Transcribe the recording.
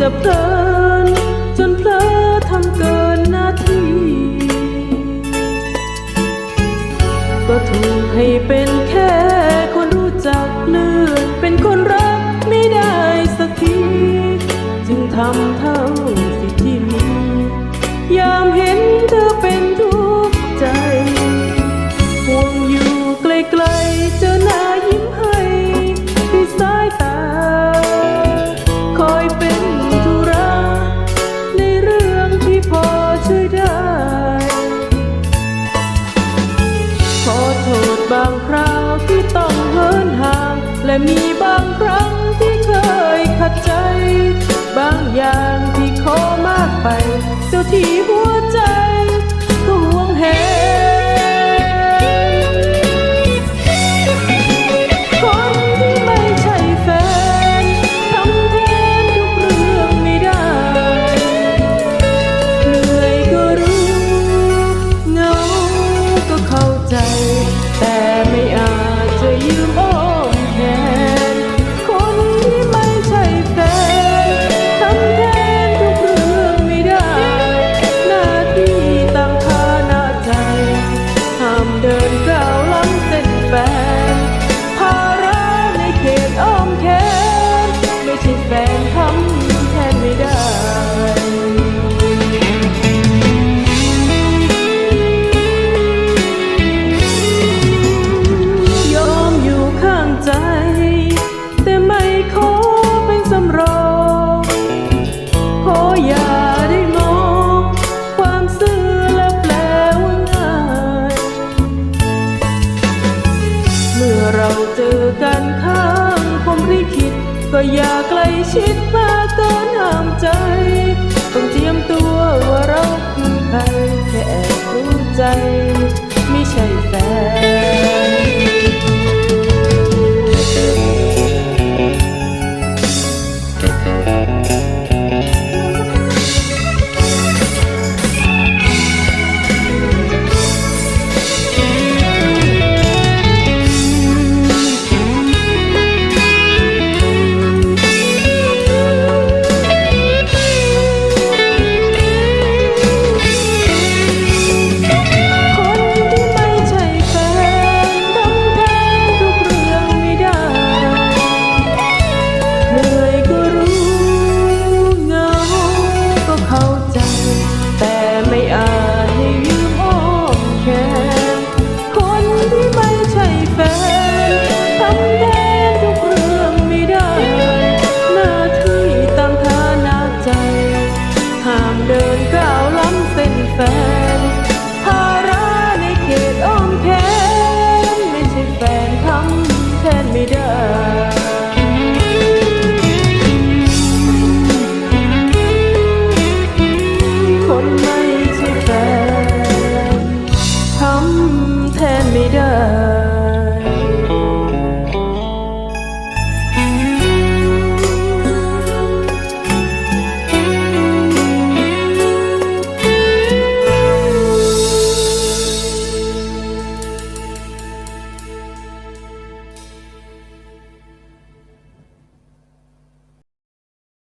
จะเพลิน จนเพลอทำเกินหน้าที่ ก็ถูกให้เป็น แต่มีบางครั้งที่เคยขัดใจ บางอย่างที่ขอมากไป เจ้าที่หัว ก็อย่าใกล้ชิดมากเกินห้ามใจ ต้องเตรียมตัวว่าเราคือใครแค่แอบรู้ใจ ไม่ใช่แฟน Yeah.